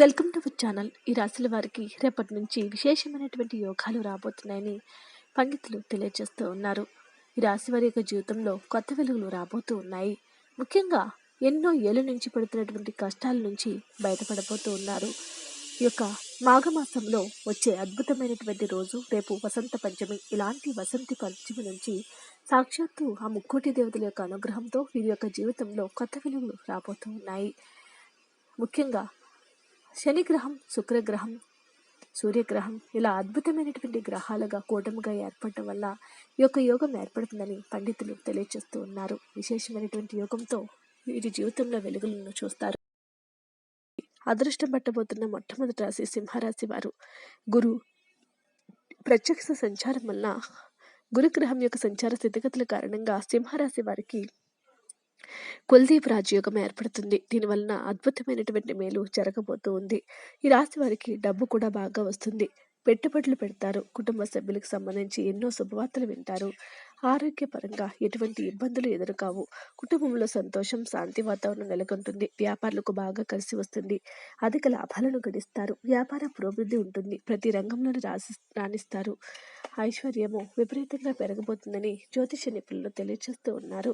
Welcome to our channel. ఈ రాశుల వారికి రేపటి నుంచి విశేషమైనటువంటి యోగాలు రాబోతున్నాయని పండితులు తెలియజేస్తూ ఉన్నారు. ఈ రాశి వారి యొక్క జీవితంలో కొత్త వెలుగులు రాబోతూ ఉన్నాయి. ముఖ్యంగా ఎన్నో ఏళ్ళ నుంచి పడుతున్నటువంటి కష్టాల నుంచి బయటపడబోతూ ఉన్నారు. ఈ యొక్క మాఘమాసంలో వచ్చే అద్భుతమైనటువంటి రోజు రేపు వసంత పంచమి. ఇలాంటి వసంతి పంచమి నుంచి సాక్షాత్తు ఆ ముక్కోటి దేవతల యొక్క అనుగ్రహంతో వీరి యొక్క జీవితంలో కొత్త వెలుగులు రాబోతూ ఉన్నాయి. ముఖ్యంగా శనిగ్రహం శుక్రగ్రహం సూర్యగ్రహం ఇలా అద్భుతమైనటువంటి గ్రహాలుగా కూటమిగా ఏర్పడటం వల్ల ఈ యొక్క యోగం ఏర్పడుతుందని పండితులు తెలియజేస్తూ ఉన్నారు. విశేషమైనటువంటి యోగంతో వీరి జీవితంలో వెలుగులను చూస్తారు. అదృష్టం పట్టబోతున్న మొట్టమొదటి రాశి సింహరాశి వారు. గురు ప్రత్యక్ష సంచారం వల్ల గురుగ్రహం యొక్క సంచార స్థితిగతుల కారణంగా సింహరాశి వారికి కులదీప్ రాజయోగం ఏర్పడుతుంది. దీనివలన అద్భుతమైనటువంటి మేలు జరగబోతూ ఉంది ఈ రాశి వారికి డబ్బు కూడా బాగా వస్తుంది. పెట్టుబడులు పెడతారు. కుటుంబ సభ్యులకు సంబంధించి ఎన్నో శుభవార్తలు వింటారు. ఆరోగ్యపరంగా ఎటువంటి ఇబ్బందులు ఎదురుకావు. కుటుంబంలో సంతోషం శాంతి వాతావరణం నెలకొంటుంది. వ్యాపారులకు బాగా కలిసి వస్తుంది. అధిక లాభాలను గడిస్తారు. వ్యాపార పురోభివృద్ధి ఉంటుంది. ప్రతి రంగంలోనూ రాసి రాణిస్తారు. ఐశ్వర్యము విపరీతంగా పెరగబోతుందని జ్యోతిష నిపుణులు తెలియజేస్తూ ఉన్నారు.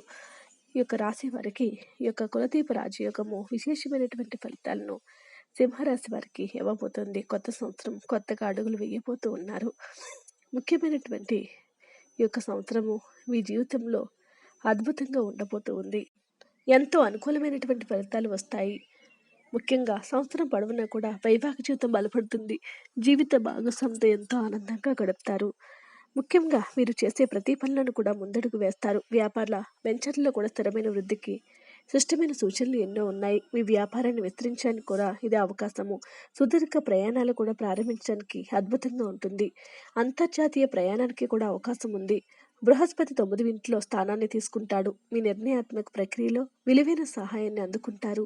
ఈ యొక్క రాశి వారికి ఈ యొక్క కులదీప రాజయోగము విశేషమైనటువంటి ఫలితాలను సింహరాశి వారికి ఇవ్వబోతుంది. కొత్త సంవత్సరం కొత్తగా అడుగులు వేయబోతూ ఉన్నారు. ముఖ్యమైనటువంటి ఈ యొక్క సంవత్సరము మీ జీవితంలో అద్భుతంగా ఉండబోతూ ఉంది. ఎంతో అనుకూలమైనటువంటి ఫలితాలు వస్తాయి. ముఖ్యంగా సంవత్సరం పొడవునా కూడా వైవాహిక జీవితం బలపడుతుంది. జీవిత భాగస్వామితో ఎంతో ఆనందంగా గడుపుతారు. ముఖ్యంగా మీరు చేసే ప్రతి పనులను కూడా ముందడుగు వేస్తారు. వ్యాపారాల వెంచర్లలో కూడా స్థిరమైన వృద్ధికి స్పష్టమైన సూచనలు ఎన్నో ఉన్నాయి. మీ వ్యాపారాన్ని విస్తరించడానికి కూడా ఇది అవకాశము. సుదీర్ఘ ప్రయాణాలు కూడా ప్రారంభించడానికి అద్భుతంగా ఉంటుంది. అంతర్జాతీయ ప్రయాణానికి కూడా అవకాశం ఉంది. బృహస్పతి తొమ్మిది ఇంట్లో స్థానాన్ని తీసుకుంటాడు. మీ నిర్ణయాత్మక ప్రక్రియలో విలువైన సహాయాన్ని అందుకుంటారు.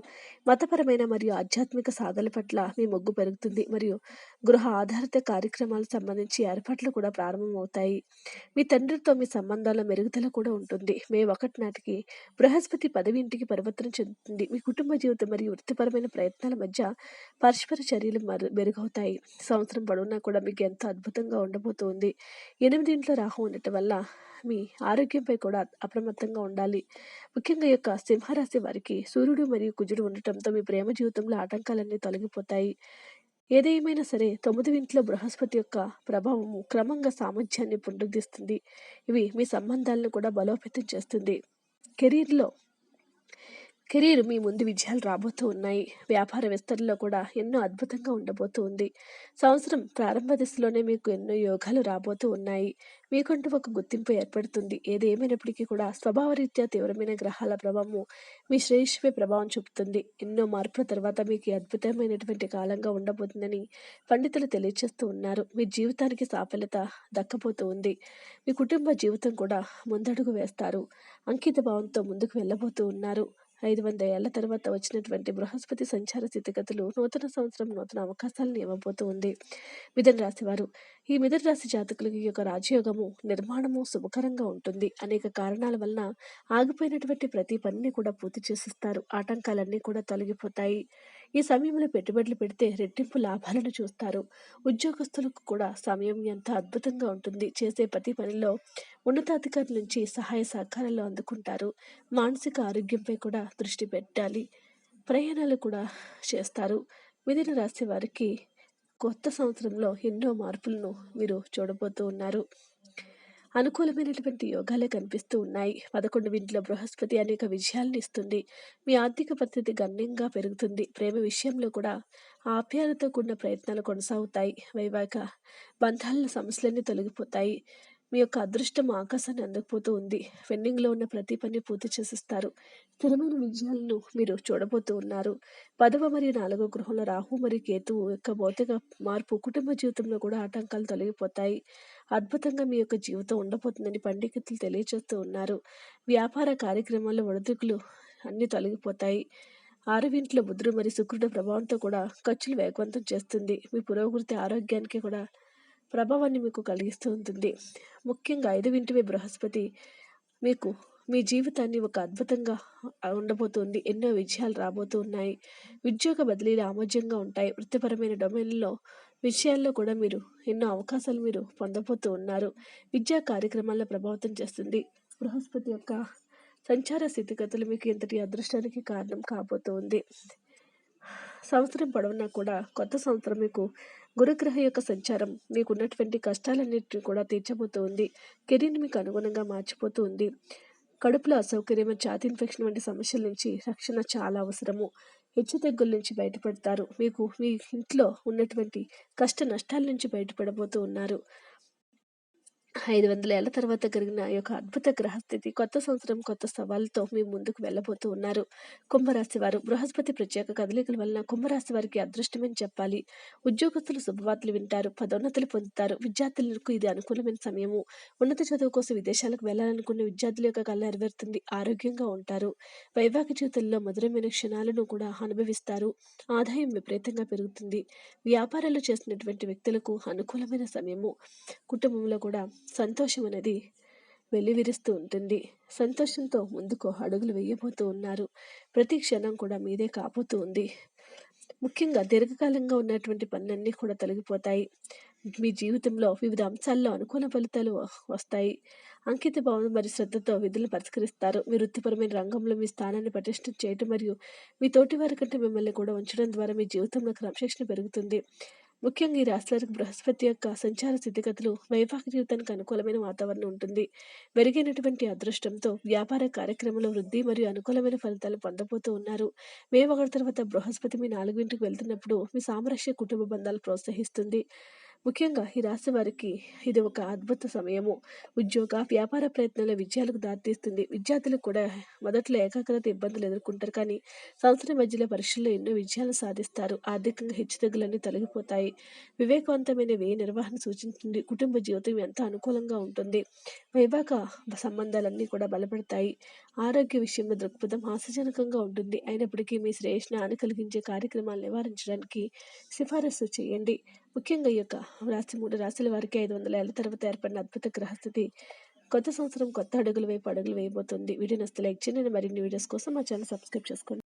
మతపరమైన మరియు ఆధ్యాత్మిక సాధనల పట్ల మీ మొగ్గు పెరుగుతుంది. మరియు గృహ ఆధారిత కార్యక్రమాలకు సంబంధించి ఏర్పాట్లు కూడా ప్రారంభమవుతాయి. మీ తండ్రితో మీ సంబంధాల మెరుగుదల కూడా ఉంటుంది. మే ఒకటి నాటికి బృహస్పతి పదవి ఇంటికి పరివర్తన చెందుతుంది. మీ కుటుంబ జీవితం మరియు వృత్తిపరమైన ప్రయత్నాల మధ్య పరస్పర చర్యలు మరు మెరుగవుతాయి. సంవత్సరం పొడవునా కూడా మీకు ఎంతో అద్భుతంగా ఉండబోతుంది. ఎనిమిది ఇంట్లో రాహు ఉండటం వల్ల మీ ఆరోగ్యంపై కూడా అప్రమత్తంగా ఉండాలి. ముఖ్యంగా యొక్క యొక్క సింహరాశి వారికి సూర్యుడు మరియు కుజుడు ఉండటంతో మీ ప్రేమ జీవితంలో ఆటంకాలన్నీ తొలగిపోతాయి. ఏదేమైనా సరే తొమ్మిది ఇంట్లో బృహస్పతి యొక్క ప్రభావము క్రమంగా సామర్థ్యాన్ని పునరుద్ధిస్తుంది. ఇవి మీ సంబంధాలను కూడా బలోపేతం చేస్తుంది. కెరీర్లో కెరీర్ మీ ముందు విజయాలు రాబోతూ ఉన్నాయి. వ్యాపార విస్తరణలో కూడా ఎన్నో అద్భుతంగా ఉండబోతూ ఉంది. సంవత్సరం ప్రారంభ దశలోనే మీకు ఎన్నో యోగాలు రాబోతూ ఉన్నాయి. మీకంటూ ఒక గుర్తింపు ఏర్పడుతుంది. ఏది ఏమైనప్పటికీ కూడా స్వభావరీత్యా తీవ్రమైన గ్రహాల ప్రభావము మీ శ్రేయస్సుపై ప్రభావం చూపుతుంది. ఎన్నో మార్పుల తర్వాత మీకు అద్భుతమైనటువంటి కాలంగా ఉండబోతుందని పండితులు తెలియజేస్తూ ఉన్నారు. మీ జీవితానికి సాఫల్యత దక్కబోతూ ఉంది. మీ కుటుంబ జీవితం కూడా ముందడుగు వేస్తారు. అంకిత భావంతో ముందుకు వెళ్ళబోతూ ఉన్నారు. ఐదు వంద ఏళ్ళ తర్వాత వచ్చినటువంటి బృహస్పతి సంచార స్థితిగతులు నూతన సంవత్సరం నూతన అవకాశాలను ఇవ్వబోతూ ఉంది. మిథున రాశివారు ఈ మిథున రాశి జాతకులకి యొక్క రాజయోగము నిర్మాణము శుభకరంగా ఉంటుంది. అనేక కారణాల వలన ఆగిపోయినటువంటి ప్రతి పనిని కూడా పూర్తి చేసిస్తారు. ఆటంకాలన్నీ కూడా తొలగిపోతాయి. ఈ సమయంలో పెట్టుబడులు పెడితే రెట్టింపు లాభాలను చూస్తారు. ఉద్యోగస్తులకు కూడా సమయం ఎంత అద్భుతంగా ఉంటుంది. చేసే ప్రతి పనిలో ఉన్నతాధికారుల నుంచి సహాయ సహకారాలు అందుకుంటారు. మానసిక ఆరోగ్యంపై కూడా దృష్టి పెట్టాలి. ప్రయాణాలు కూడా చేస్తారు. మిథున రాశి వారికి కొత్త సంవత్సరంలో ఎన్నో మార్పులను మీరు చూడబోతూ ఉన్నారు. అనుకూలమైనటువంటి యోగాలే కనిపిస్తూ ఉన్నాయి. పదకొండు ఇంట్లో బృహస్పతి అనేక విజయాలను ఇస్తుంది. మీ ఆర్థిక పరిస్థితి గణనీయంగా పెరుగుతుంది. ప్రేమ విషయంలో కూడా ఆప్యాయతతో కూడిన ప్రయత్నాలు కొనసాగుతాయి. వైవాహిక బంధాల సమస్యలన్నీ తొలగిపోతాయి. మీ యొక్క అదృష్టం ఆకాశాన్ని అందకపోతూ ఉంది. పెండింగ్లో ఉన్న ప్రతి పని పూర్తి చేసిస్తారు. స్థిరమైన విజయాలను మీరు చూడబోతూ ఉన్నారు. పదవ మరియు నాలుగో గృహంలో రాహు మరియు కేతువు యొక్క భౌతిక మార్పు కుటుంబ జీవితంలో కూడా ఆటంకాలు తొలగిపోతాయి. అద్భుతంగా మీ యొక్క జీవితం ఉండబోతుందని పండితులు తెలియజేస్తూ ఉన్నారు. వ్యాపార కార్యక్రమాల్లో ఒడిదుడుకులు అన్నీ తొలగిపోతాయి. ఆరవింట్లో బుధుడు మరియు శుక్రుడు ప్రభావంతో కూడా ఖర్చులు వేగవంతం చేస్తుంది. మీ పురోగతి ఆరోగ్యానికి కూడా ప్రభావాన్ని మీకు కలిగిస్తూ ఉంటుంది. ముఖ్యంగా ఐదు వింటివి బృహస్పతి. మీకు మీ జీవితాన్ని ఒక అద్భుతంగా ఉండబోతుంది. ఎన్నో విజయాలు రాబోతూ ఉన్నాయి ఉద్యోగ బదిలీలు ఆమోద్యంగా ఉంటాయి. వృత్తిపరమైన డొమైన్లో విషయాల్లో కూడా మీరు ఎన్నో అవకాశాలు మీరు పొందబోతూ ఉన్నారు. విద్యా కార్యక్రమాల్లో ప్రభావితం చేస్తుంది. బృహస్పతి యొక్క సంచార స్థితిగతులు మీకు ఇంతటి అదృష్టానికి కారణం కాబోతోంది. సంవత్సరం పొడవునా కూడా కొత్త సంవత్సరం మీకు గురుగ్రహ యొక్క సంచారం మీకు ఉన్నటువంటి కష్టాలన్నింటినీ కూడా తీర్చబోతుంది. కెరీర్ని మీకు అనుగుణంగా మార్చిపోతూ ఉంది కడుపులో అసౌకర్యం ఛాతి ఇన్ఫెక్షన్ వంటి సమస్యల నుంచి రక్షణ చాలా అవసరము. హెచ్చు తెగ్గుల నుంచి బయటపడతారు. మీకు మీ ఇంట్లో ఉన్నటువంటి కష్ట నష్టాల నుంచి బయటపడబోతూ ఉన్నారు. ఐదు వందల ఏళ్ళ తర్వాత జరిగిన ఈ యొక్క అద్భుత గ్రహస్థితి కొత్త సంవత్సరం కొత్త సవాళ్ళతో మీ ముందుకు వెళ్ళబోతూ ఉన్నారు. కుంభరాశి వారు బృహస్పతి ప్రత్యేక కదలికల వలన కుంభరాశి వారికి అదృష్టమని చెప్పాలి. ఉద్యోగస్తులు శుభవార్తలు వింటారు పదోన్నతులు పొందుతారు. విద్యార్థులకు ఇది అనుకూలమైన సమయము. ఉన్నత చదువు కోసం విదేశాలకు వెళ్ళాలనుకున్న విద్యార్థుల యొక్క కళ్ళ నెరవేరుతుంది. ఆరోగ్యంగా ఉంటారు. వైవాహిక జీవితంలో మధురమైన క్షణాలను కూడా అనుభవిస్తారు. ఆదాయం విపరీతంగా పెరుగుతుంది. వ్యాపారాలు చేస్తున్నటువంటి వ్యక్తులకు అనుకూలమైన సమయము. కుటుంబంలో కూడా సంతోషం అనేది వెల్లివిరుస్తూ ఉంటుంది. సంతోషంతో ముందుకు అడుగులు వేయబోతూ ఉన్నారు. ప్రతి క్షణం కూడా మీదే కాపోతూ ఉంది. ముఖ్యంగా దీర్ఘకాలంగా ఉన్నటువంటి పనులన్నీ కూడా తొలగిపోతాయి. మీ జీవితంలో వివిధ అంశాల్లో అనుకూల ఫలితాలు వస్తాయి. అంకిత భావం మరియు శ్రద్ధతో విధులు పరిష్కరిస్తారు. మీ వృత్తిపరమైన రంగంలో మీ స్థానాన్ని పటిష్టం చేయటం మరియు మీ తోటి వారి కంటే మిమ్మల్ని కూడా ఉంచడం ద్వారా మీ జీవితంలో క్రమశిక్షణ పెరుగుతుంది. ముఖ్యంగా ఈ రాశి బృహస్పతి యొక్క సంచార స్థితిగతులు వైవాహిక జీవితానికి అనుకూలమైన వాతావరణం ఉంటుంది. మెరుగైనటువంటి అదృష్టంతో వ్యాపార కార్యక్రమంలో వృద్ధి మరియు అనుకూలమైన ఫలితాలు పొందబోతూ ఉన్నారు. మే ఒకటి తర్వాత బృహస్పతి మీ నాలుగింటికి వెళ్తున్నప్పుడు మీ సామరస్య కుటుంబ బంధాలు ప్రోత్సహిస్తుంది. ముఖ్యంగా ఈ రాశి వారికి ఇది ఒక అద్భుత సమయము. ఉద్యోగ వ్యాపార ప్రయత్నాల విజయాలకు దారితీస్తుంది. విద్యార్థులు కూడా మొదట్లో ఏకాగ్రత ఇబ్బందులు ఎదుర్కొంటారు. కానీ సంవత్సరం మధ్యలో పరీక్షల్లో ఎన్నో విజయాలు సాధిస్తారు. ఆర్థికంగా హెచ్చుతగ్గులన్నీ తొలగిపోతాయి. వివేకవంతమైన వ్యయ నిర్వహణ సూచిస్తుంది. కుటుంబ జీవితం ఎంత అనుకూలంగా ఉంటుంది. వైవాహిక సంబంధాలన్నీ కూడా బలపడతాయి. ఆరోగ్య విషయంలో దృక్పథం ఆశాజనకంగా ఉంటుంది. అయినప్పటికీ మీ శ్రేయస్నాన్ని కలిగించే కార్యక్రమాలు నివారించడానికి సిఫారసు చేయండి. ముఖ్యంగా ఈ యొక్క రాశి మూడు రాశుల వారికి ఐదు వందల ఏళ్ళ తర్వాత ఏర్పడిన అద్భుత గ్రహస్థితి కొత్త సంవత్సరం కొత్త అడుగులు వైపు అడుగులు వేయబోతుంది. వీడియో నస్తే లైక్ చేయండి. మరిన్ని వీడియోస్ కోసం మా ఛానల్ సబ్స్క్రైబ్ చేసుకోండి.